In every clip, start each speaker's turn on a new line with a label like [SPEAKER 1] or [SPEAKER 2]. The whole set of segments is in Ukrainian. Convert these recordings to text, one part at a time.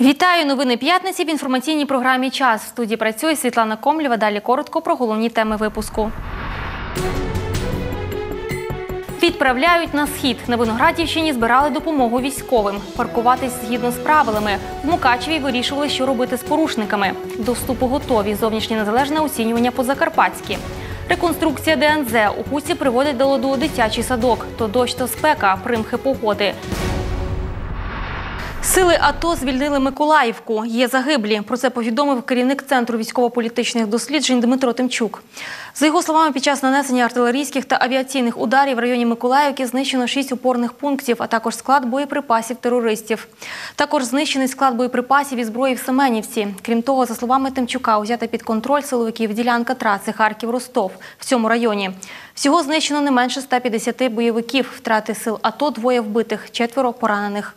[SPEAKER 1] Вітаю новини п'ятниці в інформаційній програмі Час. В студії працює Світлана Комлєва. Далі коротко про головні теми випуску. Відправляють на схід. На Виноградівщині збирали допомогу військовим. Паркуватись згідно з правилами. В Мукачеві вирішували, що робити з порушниками. До вступу готові. Зовнішнє незалежне оцінювання по Закарпатськи. Реконструкція ДНЗ. У Хусі приводять до ладу дитячий садок. То дощ, то спека, примхи погоди. Сили АТО звільнили Миколаївку. Є загиблі. Про це повідомив керівник центру військово-політичних досліджень Дмитро Тимчук. За його словами, під час нанесення артилерійських та авіаційних ударів в районі Миколаївки знищено шість опорних пунктів, а також склад боєприпасів терористів. Також знищений склад боєприпасів і зброї в Семенівці. Крім того, за словами Тимчука, узята під контроль силовиків ділянка траси Харків-Ростов в цьому районі. Всього знищено не менше 150 бойовиків. Втрати сил АТО двоє вбитих, четверо поранених.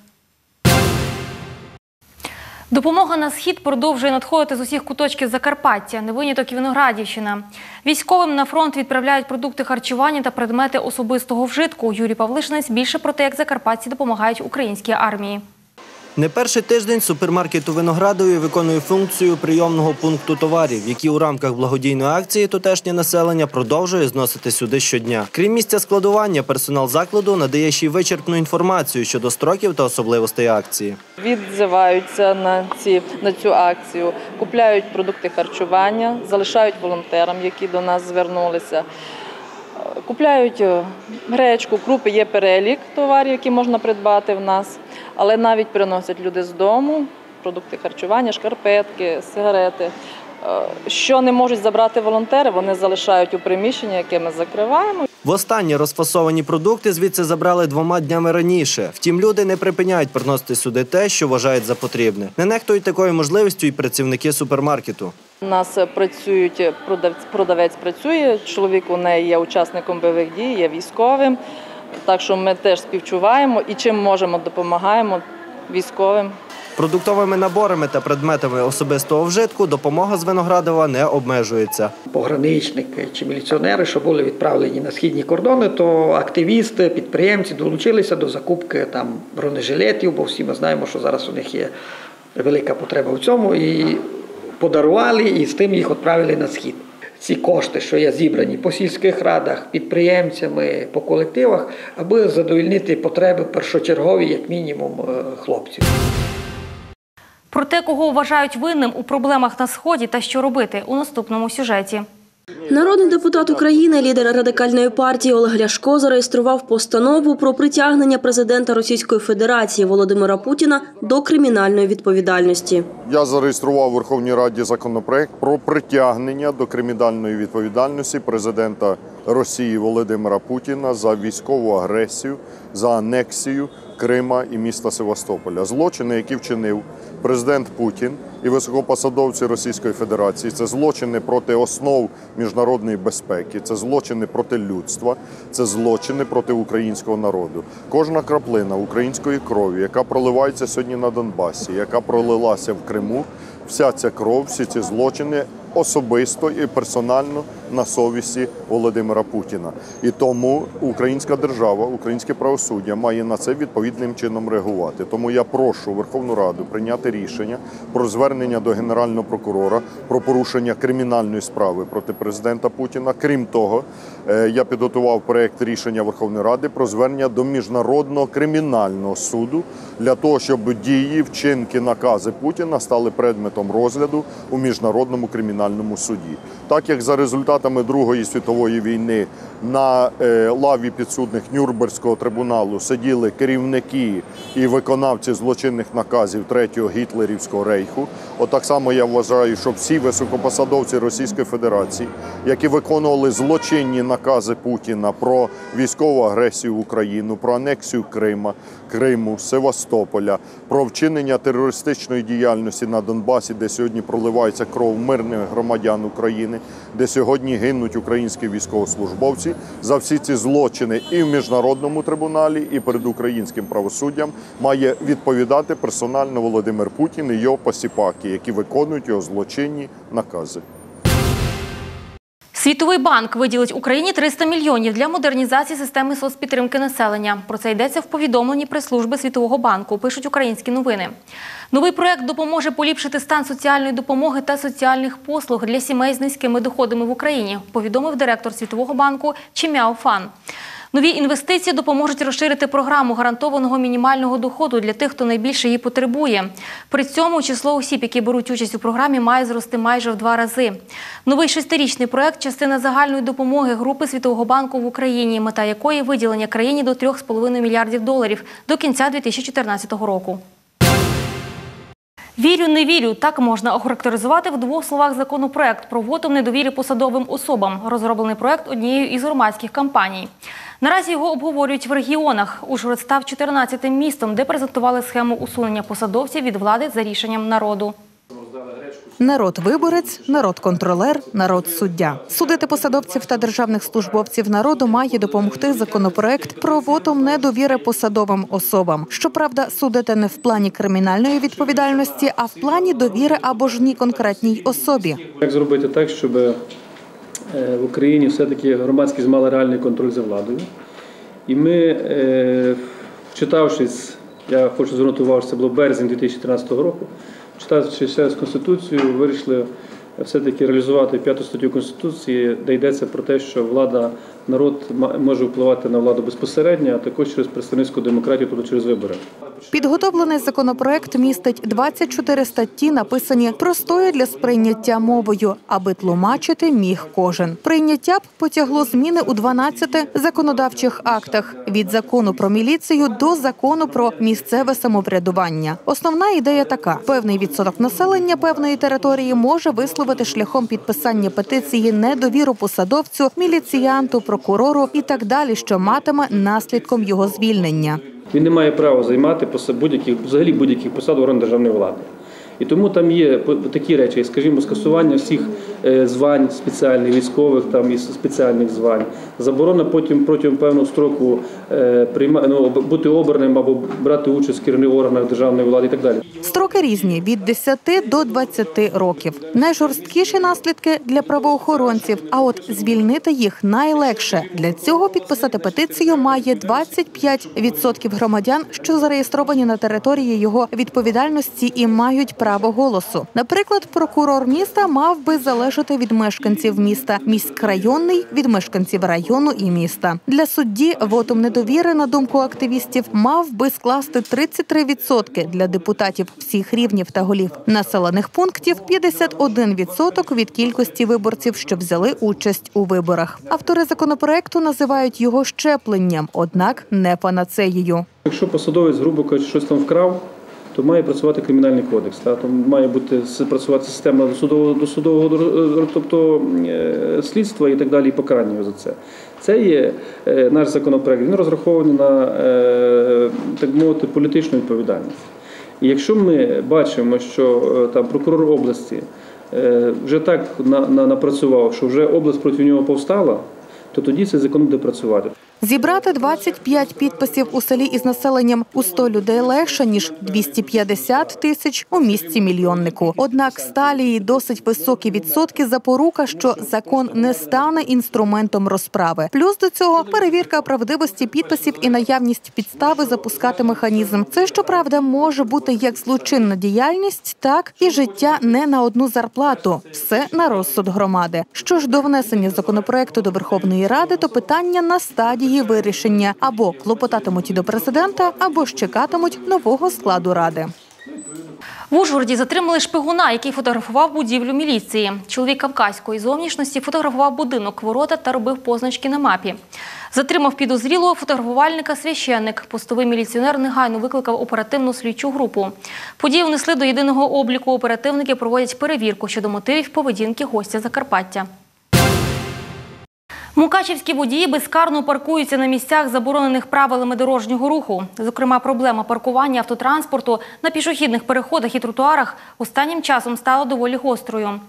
[SPEAKER 1] Допомога на схід продовжує надходити з усіх куточків Закарпаття, не виняток і Виноградівщина. Військовим на фронт відправляють продукти харчування та предмети особистого вжитку. Юрій Павлишинець більше про те, як закарпатці допомагають українській армії.
[SPEAKER 2] Не перший тиждень супермаркет у Виноградові виконує функцію прийомного пункту товарів, які у рамках благодійної акції тутешнє населення продовжує зносити сюди щодня. Крім місця складування, персонал закладу надає ще й вичерпну інформацію щодо строків та особливостей акції.
[SPEAKER 3] відзиваються на ці на цю акцію, купляють продукти харчування, залишають волонтерам, які до нас звернулися. Купляють е, гречку, крупи, є перелік товарів, які можна придбати в нас, але навіть приносять люди з дому продукти харчування, шкарпетки, сигарети. Е, Що не можуть забрати волонтери, вони залишають у приміщенні, яке ми закриваємо.
[SPEAKER 2] Востаннє розфасовані продукти звідси забрали двома днями раніше. Втім, люди не припиняють приносити сюди те, що вважають за потрібне. Не нехтують такою можливістю і працівники супермаркету.
[SPEAKER 3] У нас працюють продавець, продавець працює. Чоловік у неї є учасником бойових дій, є військовим. Так що ми теж співчуваємо і чим можемо допомагаємо військовим.
[SPEAKER 2] Продуктовими наборами та предметами особистого вжитку допомога з Виноградова не обмежується.
[SPEAKER 4] пограничники чи міліціонери, що були відправлені на східні кордони, то активісти, підприємці долучилися до закупки там бронежилетів, бо всі ми знаємо, що зараз у них є велика потреба в цьому, і подарували, і з тим їх відправили на схід. Ці кошти, що є зібрані по сільських радах, підприємцями, по колективах, аби задовільнити потреби першочергові, як мінімум, е, хлопців.
[SPEAKER 1] Про те, кого вважають винним у проблемах на сході та що робити у наступному сюжеті.
[SPEAKER 5] Народний депутат України, лідер радикальної партії Олег Ляшко зареєстрував постанову про притягнення президента Російської Федерації Володимира Путіна до кримінальної відповідальності.
[SPEAKER 6] Я зареєстрував у Верховній Раді законопроект про притягнення до кримінальної відповідальності президента Росії Володимира Путіна за військову агресію, за анексію Крима і міста Севастополя. Злочини, які вчинив президент Путін і високопосадовці Російської Федерації, це злочини проти основ міжнародної безпеки, це злочини проти людства, це злочини проти українського народу. Кожна краплина української крові, яка проливається сьогодні на Донбасі, яка пролилася в Криму, вся ця кров, всі ці злочини особисто і персонально на совісті Володимира Путіна. І тому українська держава, українське правосуддя має на це відповідним чином реагувати. Тому я прошу Верховну Раду прийняти рішення про звернення до генерального прокурора про порушення кримінальної справи проти президента Путіна. Крім того, я підготував проект рішення Верховної Ради про звернення до міжнародного кримінального суду для того, щоб дії, вчинки, накази Путіна стали предметом розгляду у міжнародному кримінальному суді. Так як за результатами Другої світової війни на е, лаві підсудних Нюрнберзького трибуналу сиділи керівники і виконавці злочинних наказів третього гітлерівського рейху. Отак само я вважаю, що всі високопосадовці Російської Федерації, які виконували злочинні накази Путіна про військову агресію в Україну, про анексію Крима, Криму, Севастополя, про вчинення терористичної діяльності на Донбасі, де сьогодні проливається кров мирних громадян України, де сьогодні гинуть українські військовослужбовці за всі ці злочини і в міжнародному трибуналі, і перед українським правосуддям має відповідати персонально Володимир Путін і його посіпаки, які виконують його злочинні накази.
[SPEAKER 1] Світовий банк виділить Україні 300 мільйонів для модернізації системи соцпідтримки населення. Про це йдеться в повідомленні прес-служби Світового банку. Пишуть українські новини. Новий проект допоможе поліпшити стан соціальної допомоги та соціальних послуг для сімей з низькими доходами в Україні. Повідомив директор Світового банку Чімяо Фан. Нові інвестиції допоможуть розширити програму гарантованого мінімального доходу для тих, хто найбільше її потребує. При цьому число осіб, які беруть участь у програмі, має зрости майже в два рази. Новий шестирічний проект частина загальної допомоги групи Світового банку в Україні, мета якої виділення країні до 3,5 мільярдів доларів до кінця 2014 року. Вірю, не вірю. Так можна охарактеризувати в двох словах законопроект про вотом недовіри посадовим особам. Розроблений проект однією із громадських кампаній. Наразі його обговорюють в регіонах. Ужгород став 14-тим містом, де презентували схему усунення посадовців від влади за рішенням народу.
[SPEAKER 7] Народ-виборець, народ-контролер, народ-суддя. Судити посадовців та державних службовців народу має допомогти законопроект про вотом недовіри посадовим особам. Щоправда, судити не в плані кримінальної відповідальності, а в плані довіри або ж ні конкретній особі.
[SPEAKER 8] Як зробити так, щоб в Україні все-таки громадськість мала реальний контроль за владою? І ми, е, вчитавшись, я хочу звернути увагу, що це було березень 2013 року, читавши ще раз Конституцію, вирішили все-таки реалізувати п'яту статтю Конституції, де йдеться про те, що влада, народ може впливати на владу безпосередньо, а також через представницьку демократію, тобто через вибори.
[SPEAKER 7] Підготовлений законопроект містить 24 статті, написані простою для сприйняття мовою, аби тлумачити міг кожен. Прийняття б потягло зміни у 12 законодавчих актах від закону про міліцію до закону про місцеве самоврядування. Основна ідея така: певний відсоток населення певної території може висловити шляхом підписання петиції недовіру посадовцю, міліціянту, прокурору і так далі, що матиме наслідком його звільнення.
[SPEAKER 8] Він не має права займати будь-яких взагалі будь-яких посад орган державної влади. І тому там є такі речі, скажімо, скасування всіх звань спеціальних військових там і спеціальних звань, заборона потім протягом певного строку е, прийма, ну, бути обраним або брати участь в керівних органах державної влади і так далі.
[SPEAKER 7] Строки різні від 10 до 20 років. Найжорсткіші наслідки для правоохоронців. А от звільнити їх найлегше. Для цього підписати петицію має 25% громадян, що зареєстровані на території його відповідальності і мають право голосу. Наприклад, прокурор міста мав би залежати від мешканців міста, міськрайонний від мешканців району і міста. Для судді вотом недовіри, на думку активістів, мав би скласти 33% для депутатів всіх рівнів та голів населених пунктів, 51% від кількості виборців, що взяли участь у виборах. Автори законопроекту називають його щепленням, однак не панацеєю.
[SPEAKER 8] Якщо посадовець, грубо кажучи, щось там вкрав, то має працювати кримінальний кодекс. Та? Там має бути працювати система досудового, досудового тобто, е, слідства і так далі, і покарання за це. Це є е, наш законопроект. Він розрахований на е, так мовити політичну відповідальність. І якщо ми бачимо, що там прокурор області вже так на, на, напрацював, що вже область проти нього повстала, то тоді цей закон буде працювати.
[SPEAKER 7] Зібрати 25 підписів у селі із населенням у 100 людей легше ніж 250 тисяч у місті мільйоннику. Однак сталі і досить високі відсотки запорука, що закон не стане інструментом розправи. Плюс до цього перевірка правдивості підписів і наявність підстави запускати механізм. Це щоправда може бути як злочинна діяльність, так і життя не на одну зарплату. Все на розсуд громади. Що ж до внесення законопроекту до Верховної Ради, то питання на стадії вирішення або клопотатимуть до президента, або ж чекатимуть нового складу ради.
[SPEAKER 1] В Ужгороді затримали шпигуна, який фотографував будівлю міліції. Чоловік кавказької зовнішності фотографував будинок, ворота та робив позначки на мапі. Затримав підозрілого фотографувальника священник. Постовий міліціонер негайно викликав оперативну слідчу групу. Подію внесли до єдиного обліку. Оперативники проводять перевірку щодо мотивів поведінки гостя Закарпаття. Мукачівські водії безкарно паркуються на місцях, заборонених правилами дорожнього руху. Зокрема, проблема паркування автотранспорту на пішохідних переходах і тротуарах останнім часом стала доволі гострою.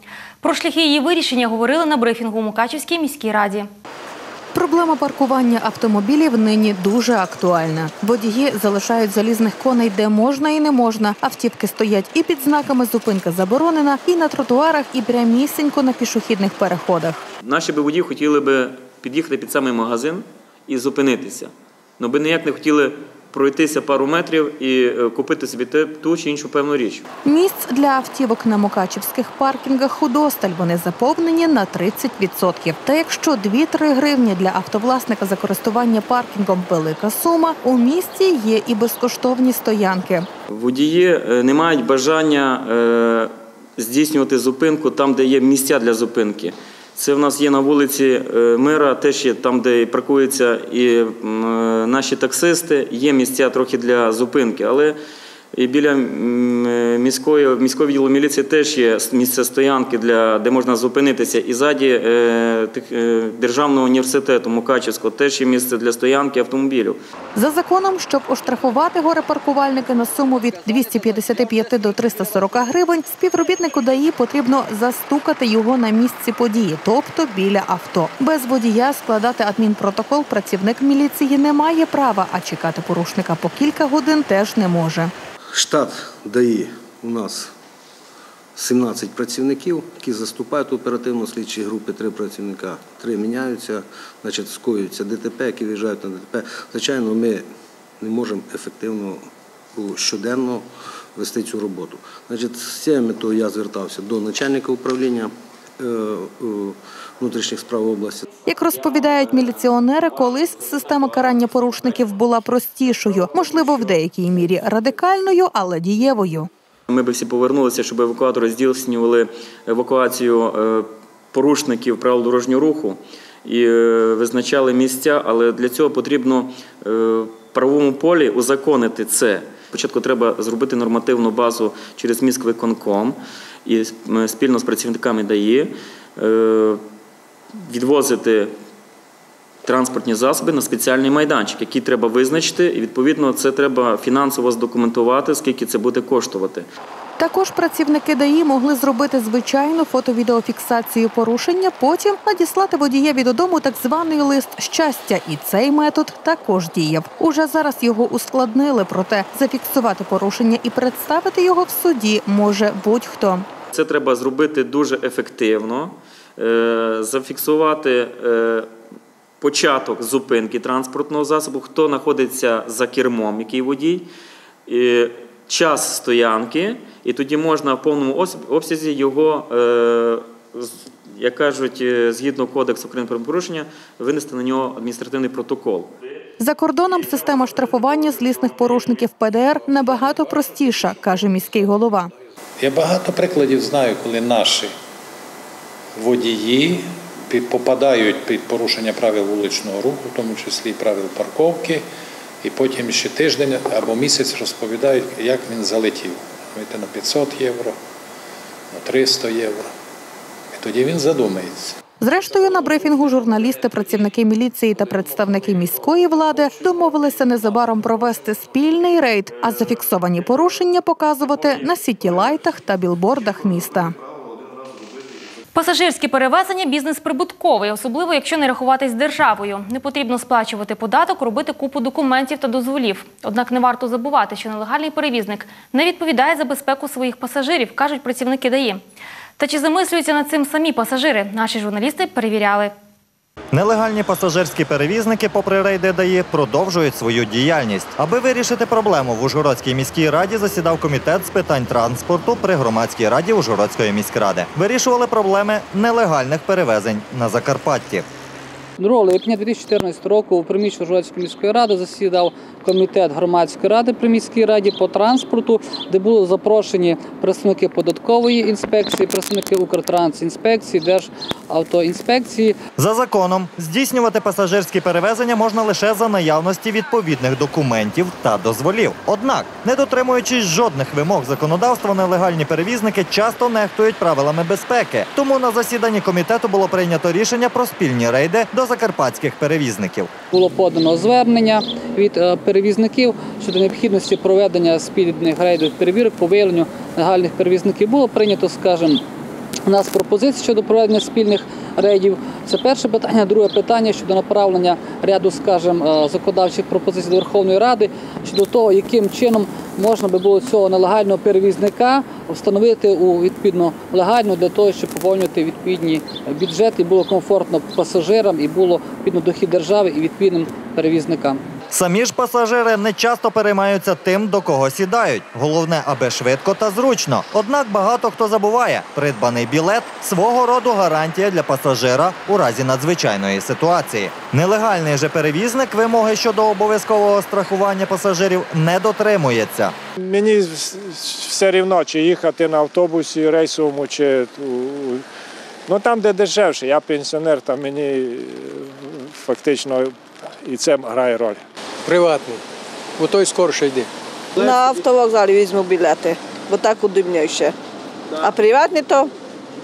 [SPEAKER 1] Про шляхи її вирішення говорили на брифінгу у Мукачівській міській раді.
[SPEAKER 7] Проблема паркування автомобілів нині дуже актуальна. Водії залишають залізних коней де можна і не можна. Автівки стоять і під знаками зупинка заборонена, і на тротуарах, і прямісінько на пішохідних переходах.
[SPEAKER 9] Наші би водії хотіли би під'їхати під самий магазин і зупинитися. Ну би ніяк не хотіли пройтися пару метрів і е, купити собі ту чи іншу певну річ.
[SPEAKER 7] Місць для автівок на мукачівських паркінгах худосталь вони заповнені на 30%. Та якщо 2-3 гривні для автовласника за користування паркінгом велика сума, у місті є і безкоштовні стоянки.
[SPEAKER 9] Водії е, не мають бажання е, здійснювати зупинку там, де є місця для зупинки. Це в нас є на вулиці е, Мира, теж є там, де паркуються і е, наші таксисти, є місця трохи для зупинки, але і біля е, міської міського відділу міліції теж є місце стоянки, для, де можна зупинитися. І ззаді е, е, Державного університету Мукачівського теж є місце для стоянки автомобілів.
[SPEAKER 7] За законом, щоб оштрафувати горе-паркувальники на суму від 255 до 340 гривень, співробітнику ДАІ потрібно застукати його на місці події, тобто біля авто. Без водія складати адмінпротокол працівник міліції не має права, а чекати порушника по кілька годин теж не може.
[SPEAKER 10] Штат ДАІ у нас 17 працівників, які заступають у оперативно-слідчій групі, три працівника, три міняються, значить, скоюються ДТП, які виїжджають на ДТП. Звичайно, ми не можемо ефективно щоденно вести цю роботу. Значить, з цією метою я звертався до начальника управління внутрішніх справ області.
[SPEAKER 7] Як розповідають міліціонери, колись система карання порушників була простішою, можливо, в деякій мірі радикальною, але дієвою.
[SPEAKER 9] Ми би всі повернулися, щоб евакуатори здійснювали евакуацію е, порушників правил дорожнього руху і е, визначали місця, але для цього потрібно е, в правовому полі узаконити це. Спочатку треба зробити нормативну базу через міськвиконком і спільно з працівниками ДАІ е, відвозити транспортні засоби на спеціальний майданчик, який треба визначити, і відповідно це треба фінансово здокументувати, скільки це буде коштувати.
[SPEAKER 7] Також працівники ДАІ могли зробити звичайну фото-відеофіксацію порушення, потім надіслати водієві додому так званий лист щастя. І цей метод також діяв. Уже зараз його ускладнили, проте зафіксувати порушення і представити його в суді може будь-хто.
[SPEAKER 9] Це треба зробити дуже ефективно, е, зафіксувати е, початок зупинки транспортного засобу, хто знаходиться за кермом, який водій, час стоянки, і тоді можна в повному обсязі його, е, як кажуть, е, згідно кодексу України про порушення, винести на нього адміністративний протокол.
[SPEAKER 7] За кордоном система штрафування злісних порушників ПДР набагато простіша, каже міський голова.
[SPEAKER 11] Я багато прикладів знаю, коли наші водії під- попадають під порушення правил вуличного руху, в тому числі і правил парковки, і потім ще тиждень або місяць розповідають, як він залетів. Знаєте, на 500 євро, на 300 євро. І тоді він задумається.
[SPEAKER 7] Зрештою, на брифінгу журналісти, працівники міліції та представники міської влади домовилися незабаром провести спільний рейд, а зафіксовані порушення показувати на сітілайтах та білбордах міста.
[SPEAKER 1] Пасажирські перевезення бізнес прибутковий, особливо якщо не рахуватись державою. Не потрібно сплачувати податок, робити купу документів та дозволів. Однак не варто забувати, що нелегальний перевізник не відповідає за безпеку своїх пасажирів, кажуть працівники ДАІ. Та чи замислюються над цим самі пасажири? Наші журналісти перевіряли.
[SPEAKER 12] Нелегальні пасажирські перевізники, попри рейди ДАІ, продовжують свою діяльність. Аби вирішити проблему, в Ужгородській міській раді засідав комітет з питань транспорту при громадській раді Ужгородської міськради. Вирішували проблеми нелегальних перевезень на Закарпатті.
[SPEAKER 13] 2 липня 2014 року у приміщенні Ужгородської міської ради засідав комітет громадської ради при міській раді по транспорту, де були запрошені представники податкової інспекції, представники Укртрансінспекції, Державтоінспекції.
[SPEAKER 12] За законом здійснювати пасажирські перевезення можна лише за наявності відповідних документів та дозволів. Однак, не дотримуючись жодних вимог законодавства, нелегальні перевізники часто нехтують правилами безпеки. Тому на засіданні комітету було прийнято рішення про спільні рейди до закарпатських перевізників.
[SPEAKER 13] Було подано звернення від е, перевізників щодо необхідності проведення спільних рейдових перевірок по виявленню нелегальних перевізників. Було прийнято, скажімо, у нас пропозиція щодо проведення спільних рейдів. Це перше питання. Друге питання щодо направлення ряду, скажімо, е, законодавчих пропозицій до Верховної Ради щодо того, яким чином можна би було цього нелегального перевізника встановити у відповідно легально для того, щоб поповнювати відповідні бюджети, і було комфортно пасажирам і було відповідно дохід держави і відповідним перевізникам.
[SPEAKER 12] Самі ж пасажири не часто переймаються тим, до кого сідають. Головне, аби швидко та зручно. Однак багато хто забуває, придбаний білет свого роду гарантія для пасажира у разі надзвичайної ситуації. Нелегальний же перевізник вимоги щодо обов'язкового страхування пасажирів не дотримується.
[SPEAKER 14] Мені все рівно, чи їхати на автобусі рейсовому, чи ну, там, де дешевше. Я пенсіонер, там мені е, фактично і це грає роль.
[SPEAKER 15] Приватний, бо той скорше йде.
[SPEAKER 16] На автовокзалі візьму білети, бо так удобніше. А приватні то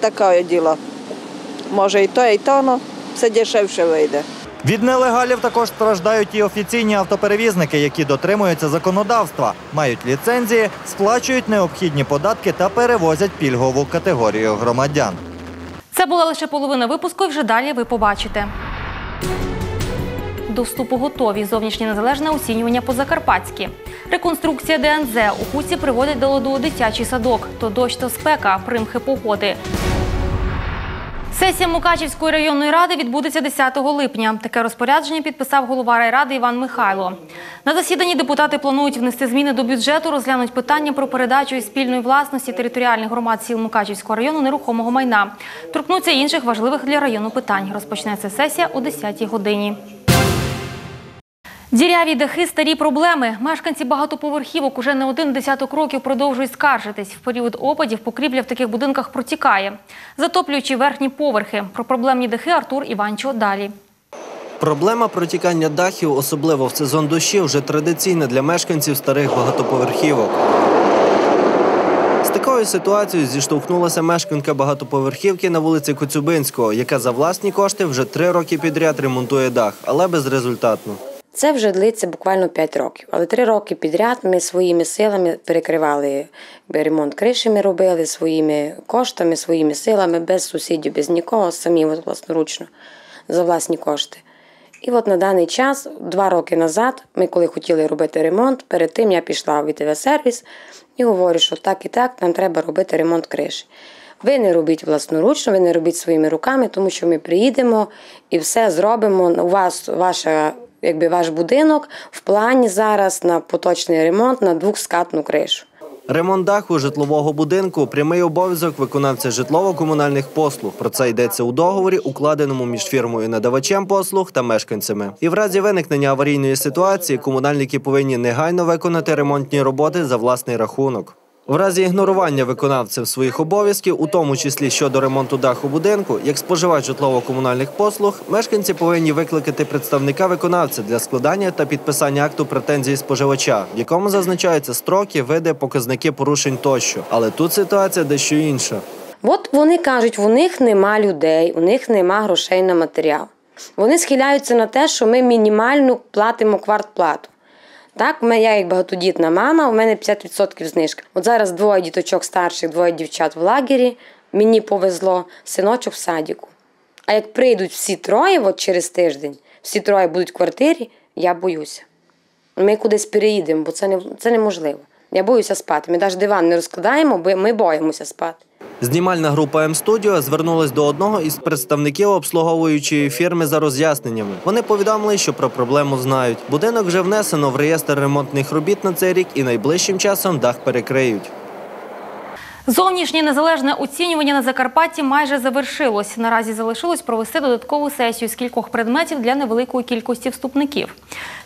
[SPEAKER 16] таке діло. Може і то, і то, але все дешевше вийде.
[SPEAKER 12] Від нелегалів також страждають і офіційні автоперевізники, які дотримуються законодавства, мають ліцензії, сплачують необхідні податки та перевозять пільгову категорію громадян.
[SPEAKER 1] Це була лише половина випуску, і вже далі ви побачите. До вступу готові зовнішнє незалежне оцінювання по Закарпатськи. Реконструкція ДНЗ у Хуці приводить до ладу дитячий садок. То дощ, то спека, примхи погоди. Сесія Мукачівської районної ради відбудеться 10 липня. Таке розпорядження підписав голова райради Іван Михайло. На засіданні депутати планують внести зміни до бюджету, розглянуть питання про передачу із спільної власності територіальних громад сіл Мукачівського району нерухомого майна. Торкнуться інших важливих для району питань. Розпочнеться сесія о 10 годині. Діряві дахи старі проблеми. Мешканці багатоповерхівок уже не один десяток років продовжують скаржитись. В період опадів покрівля в таких будинках протікає, затоплюючи верхні поверхи. Про проблемні дахи Артур Іванчо далі.
[SPEAKER 2] Проблема протікання дахів, особливо в сезон дощів, вже традиційна для мешканців старих багатоповерхівок. З такою ситуацією зіштовхнулася мешканка багатоповерхівки на вулиці Коцюбинського, яка за власні кошти вже три роки підряд ремонтує дах, але безрезультатно.
[SPEAKER 17] Це вже длиться буквально 5 років. Але 3 роки підряд ми своїми силами перекривали ремонт криші, ми робили своїми коштами, своїми силами, без сусідів, без нікого, самі от, власноручно за власні кошти. І от на даний час, два роки назад, ми коли хотіли робити ремонт, перед тим я пішла в ІТВ-сервіс і говорю, що так і так, нам треба робити ремонт криші. Ви не робіть власноручно, ви не робіть своїми руками, тому що ми приїдемо і все зробимо. У вас ваша, якби ваш будинок в плані зараз на поточний ремонт на двохскатну кришу.
[SPEAKER 2] Ремонт даху житлового будинку прямий обов'язок виконавця житлово-комунальних послуг. Про це йдеться у договорі, укладеному між фірмою надавачем послуг та мешканцями. І в разі виникнення аварійної ситуації комунальники повинні негайно виконати ремонтні роботи за власний рахунок. В разі ігнорування виконавцем своїх обов'язків, у тому числі щодо ремонту даху будинку, як споживач житлово-комунальних послуг, мешканці повинні викликати представника виконавця для складання та підписання акту претензії споживача, в якому зазначаються строки, види, показники порушень тощо. Але тут ситуація дещо інша.
[SPEAKER 17] От вони кажуть, у них нема людей, у них нема грошей на матеріал. Вони схиляються на те, що ми мінімально платимо квартплату. Так, мене- я як багатодітна мама, у мене 50% знижка. От зараз двоє діточок старших, двоє дівчат в лагері. Мені повезло, синочок в садіку. А як прийдуть всі троє, от через тиждень, всі троє будуть в квартирі, я боюся. Ми кудись переїдемо, бо це, не, це неможливо. Я боюся спати. Ми навіть диван не розкладаємо, бо ми боїмося спати.
[SPEAKER 2] Знімальна група М-Студіо звернулась до одного із представників обслуговуючої фірми за роз'ясненнями. Вони повідомили, що про проблему знають. Будинок вже внесено в реєстр ремонтних робіт на цей рік і найближчим часом дах перекриють.
[SPEAKER 1] Зовнішнє незалежне оцінювання на Закарпатті майже завершилось. Наразі залишилось провести додаткову сесію з кількох предметів для невеликої кількості вступників.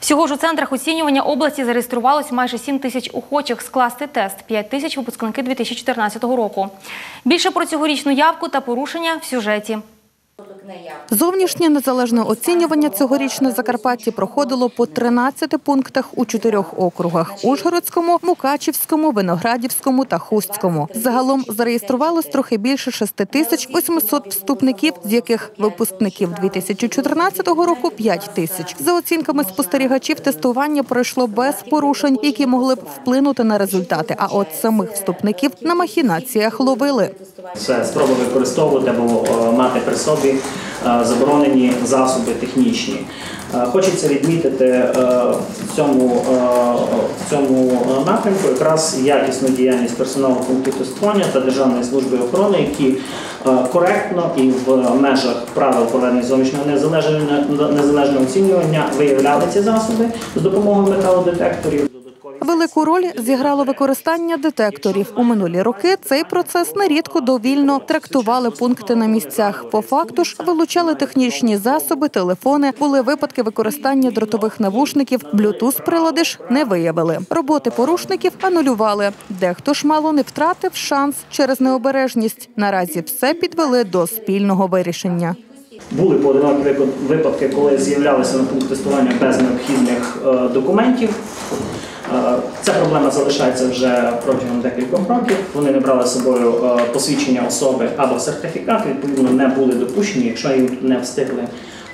[SPEAKER 1] Всього ж у центрах оцінювання області зареєструвалось майже 7 тисяч охочих скласти тест, 5 тисяч випускники 2014 року. Більше про цьогорічну явку та порушення в сюжеті.
[SPEAKER 7] Зовнішнє незалежне оцінювання цьогоріч на Закарпатті проходило по 13 пунктах у чотирьох округах: Ужгородському, Мукачівському, Виноградівському та Хустському. Загалом зареєструвалось трохи більше 6 тисяч 800 вступників, з яких випускників 2014 року 5 тисяч. За оцінками спостерігачів, тестування пройшло без порушень, які могли б вплинути на результати. А от самих вступників на махінаціях ловили.
[SPEAKER 18] Це спроба використовувати або е, мати при собі заборонені засоби технічні. Е, Хочеться відмітити е, в цьому, е, в цьому напрямку якраз якісну діяльність персоналу пункту тестування та Державної служби охорони, які е, коректно і в межах правил проведення зовнішнього незалежного незалежного оцінювання виявляли ці засоби з допомогою металодетекторів.
[SPEAKER 7] Велику роль зіграло використання детекторів. У минулі роки цей процес нерідко довільно трактували пункти на місцях. По факту ж вилучали технічні засоби, телефони. Були випадки використання дротових навушників. Bluetooth прилади ж не виявили. Роботи порушників анулювали. Дехто ж мало не втратив шанс через необережність. Наразі все підвели до спільного вирішення.
[SPEAKER 18] Були поодинокі випадки, коли з'являлися на пункт тестування без необхідних е, документів. Ця проблема залишається вже протягом декількох років. Вони не брали з собою е, посвідчення особи або сертифікат, відповідно, не були допущені, якщо їм не встигли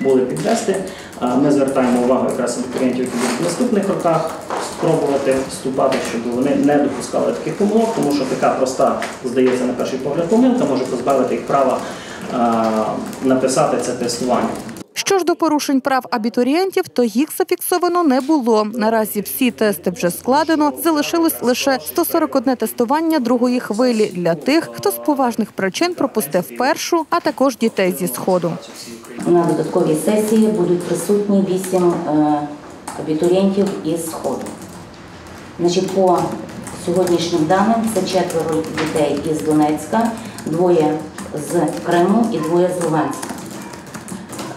[SPEAKER 18] були підвести. Е, Ми звертаємо увагу якраз абітурієнтів, які будуть в наступних роках спробувати вступати, щоб вони не допускали таких помилок, тому що така проста, здається, на перший погляд помилка може позбавити їх права е, написати це тестування.
[SPEAKER 7] Що ж до порушень прав абітурієнтів, то їх зафіксовано не було. Наразі всі тести вже складено. Залишилось лише 141 тестування другої хвилі для тих, хто з поважних причин пропустив першу, а також дітей зі сходу.
[SPEAKER 19] На додатковій сесії будуть присутні вісім е, абітурієнтів із Сходу. Значить, по сьогоднішнім даним це четверо дітей із Донецька, двоє з Криму і двоє з Луганська.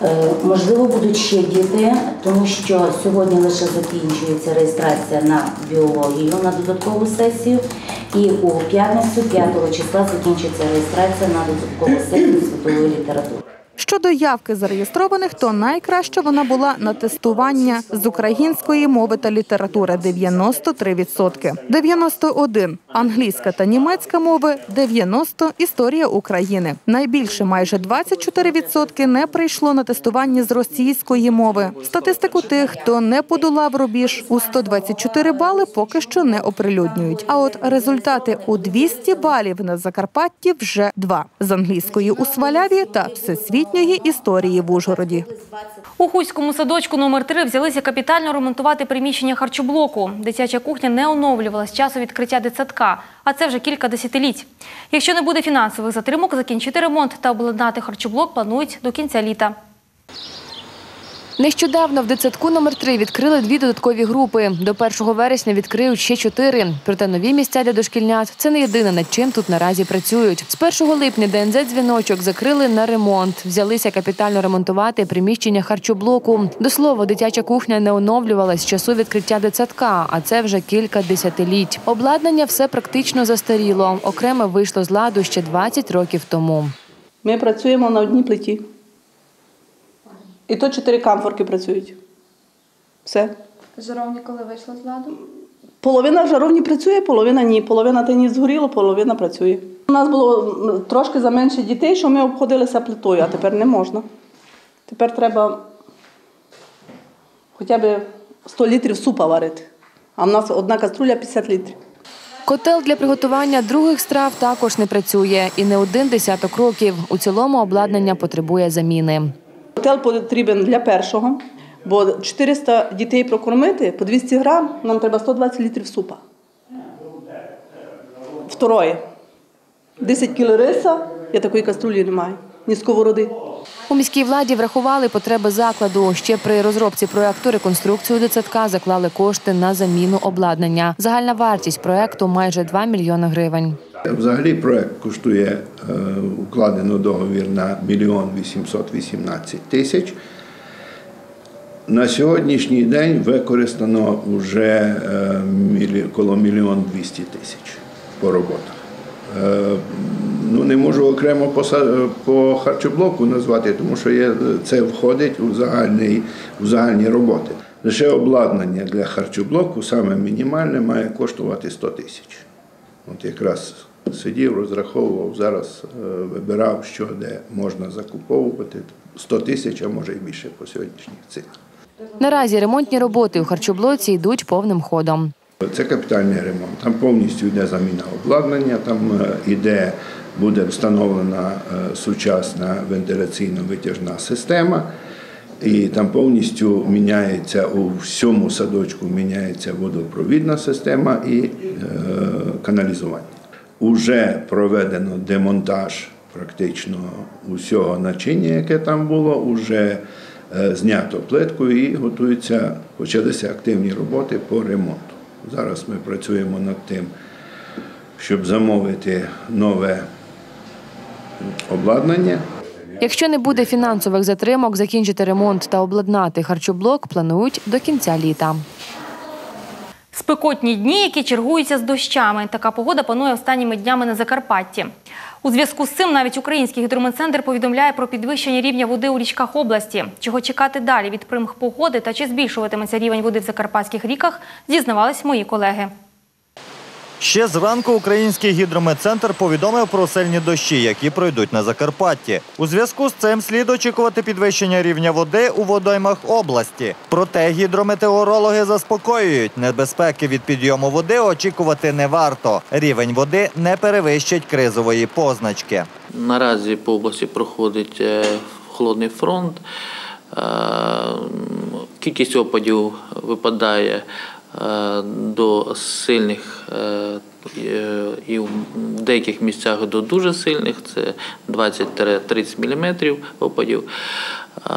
[SPEAKER 19] Е, Можливо, будуть ще діти, тому що сьогодні лише закінчується реєстрація на біологію на додаткову сесію, і у п'ятницю, 5 числа, закінчиться реєстрація на додаткову сесію світової літератури.
[SPEAKER 7] Щодо явки зареєстрованих, то найкраще вона була на тестування з української мови та літератури 93%, 91 – англійська та німецька мови, 90 – історія України. Найбільше, майже 24% не прийшло на тестування з російської мови. Статистику тих, хто не подолав рубіж у 124 бали, поки що не оприлюднюють. А от результати у 200 балів на Закарпатті вже два – з англійської у Сваляві та всесвітньої історії в Ужгороді.
[SPEAKER 1] У Хуському садочку номер 3 взялися капітально ремонтувати приміщення харчоблоку. Дитяча кухня не оновлювалась з часу відкриття дитсадка, а це вже кілька десятиліть. Якщо не буде фінансових затримок, закінчити ремонт та обладнати харчоблок планують до кінця літа.
[SPEAKER 20] Нещодавно в дитсадку номер 3 відкрили дві додаткові групи. До 1 вересня відкриють ще чотири. Проте нові місця для дошкільнят – це не єдине, над чим тут наразі працюють. З 1 липня ДНЗ «Дзвіночок» закрили на ремонт. Взялися капітально ремонтувати приміщення харчоблоку. До слова, дитяча кухня не оновлювалась з часу відкриття дитсадка, а це вже кілька десятиліть. Обладнання все практично застаріло. Окремо вийшло з ладу ще 20 років тому.
[SPEAKER 21] Ми працюємо на одній плиті. І то чотири камфорки працюють. Все.
[SPEAKER 22] Жаровні, коли вийшла з ладу?
[SPEAKER 21] Половина жаровні працює, половина ні. Половина тені згоріло, половина працює. У нас було трошки за менше дітей, що ми обходилися плитою, а тепер не можна. Тепер треба хоча б 100 літрів супа варити. А в нас одна каструля 50 літрів.
[SPEAKER 20] Котел для приготування других страв також не працює і не один десяток років. У цілому обладнання потребує заміни.
[SPEAKER 21] Котел потрібен для першого, бо 400 дітей прокормити по 200 грам, нам треба 120 літрів супа. Второе. 10 кіло риса, я такої каструлі не маю, ні сковороди.
[SPEAKER 20] У міській владі врахували потреби закладу. Ще при розробці проекту реконструкцію дитсадка заклали кошти на заміну обладнання. Загальна вартість проекту майже 2 мільйони гривень.
[SPEAKER 23] Взагалі проект коштує е, укладено договір на мільйон 818 тисяч. На сьогоднішній день використано вже е, коло мільйон 200 тисяч по роботах. Е, Ну, не можу окремо по, по харчоблоку назвати, тому що є, це входить у, загальний, у загальні роботи. Лише обладнання для харчоблоку, саме мінімальне, має коштувати 100 тисяч. От якраз сидів, розраховував, зараз е, вибирав, що де можна закуповувати. 100 тисяч, а може і більше по сьогоднішніх цінах.
[SPEAKER 20] Наразі ремонтні роботи у харчоблоці йдуть повним ходом.
[SPEAKER 23] Це капітальний ремонт. Там повністю йде заміна обладнання, там е, йде буде встановлена е, сучасна вентиляційно-витяжна система. І там повністю міняється у всьому садочку міняється водопровідна система і е, каналізування. Уже проведено демонтаж практично усього начиння, яке там було, уже е, знято плитку і готуються, почалися активні роботи по ремонту. Зараз ми працюємо над тим, щоб замовити нове обладнання.
[SPEAKER 20] Якщо не буде фінансових затримок, закінчити ремонт та обладнати харчоблок планують до кінця літа.
[SPEAKER 1] Спекотні дні, які чергуються з дощами. Така погода панує останніми днями на Закарпатті. У зв'язку з цим навіть Український гідрометцентр повідомляє про підвищення рівня води у річках області. Чого чекати далі від примх погоди та чи збільшуватиметься рівень води в закарпатських ріках, дізнавались мої колеги.
[SPEAKER 12] Ще зранку Український гідрометцентр повідомив про сильні дощі, які пройдуть на Закарпатті. У зв'язку з цим слід очікувати підвищення рівня води у водоймах області. Проте гідрометеорологи заспокоюють, небезпеки від підйому води очікувати не варто. Рівень води не перевищить кризової позначки.
[SPEAKER 24] Наразі по області проходить е, холодний фронт. Е, Кількість опадів випадає до сильних е, е, і в деяких місцях до дуже сильних, це 20-30 мм опадів. Е,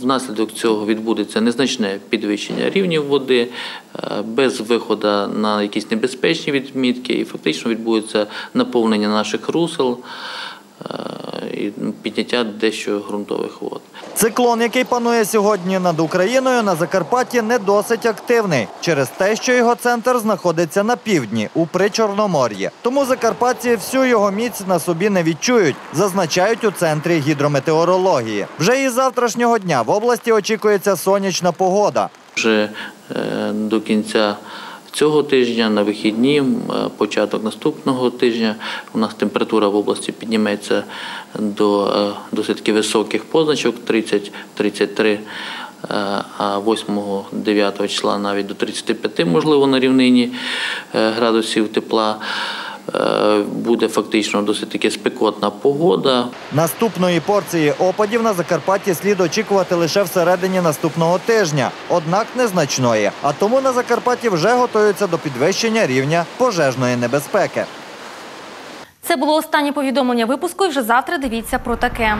[SPEAKER 24] Внаслідок цього відбудеться незначне підвищення рівнів води е, без виходу на якісь небезпечні відмітки, і фактично відбудеться наповнення наших русел е, і підняття дещо ґрунтових вод.
[SPEAKER 12] Циклон, який панує сьогодні над Україною, на Закарпатті не досить активний через те, що його центр знаходиться на півдні у Причорномор'ї. Тому закарпатці всю його міць на собі не відчують, зазначають у центрі гідрометеорології. Вже із завтрашнього дня в області очікується сонячна погода.
[SPEAKER 24] Вже е, до кінця цього тижня на вихідні, е, початок наступного тижня, у нас температура в області підніметься до е, досить високих позначок 30-33. е, А 8-9 числа навіть до 35, можливо, на рівнині градусів тепла. Е, Буде фактично досить таки спекотна погода.
[SPEAKER 12] Наступної порції опадів на Закарпатті слід очікувати лише всередині наступного тижня, однак незначної. А тому на Закарпатті вже готуються до підвищення рівня пожежної небезпеки.
[SPEAKER 1] Це було останнє повідомлення випуску. І вже завтра дивіться про таке.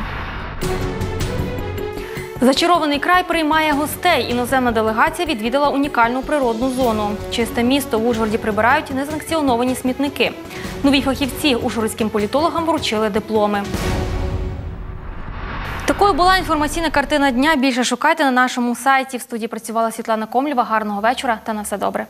[SPEAKER 1] Зачарований край приймає гостей. Іноземна делегація відвідала унікальну природну зону. Чисте місто в Ужгороді прибирають несанкціоновані смітники. Нові фахівці ужгородським політологам вручили дипломи. Такою була інформаційна картина дня. Більше шукайте на нашому сайті. В студії працювала Світлана Комлєва. Гарного вечора та на все добре.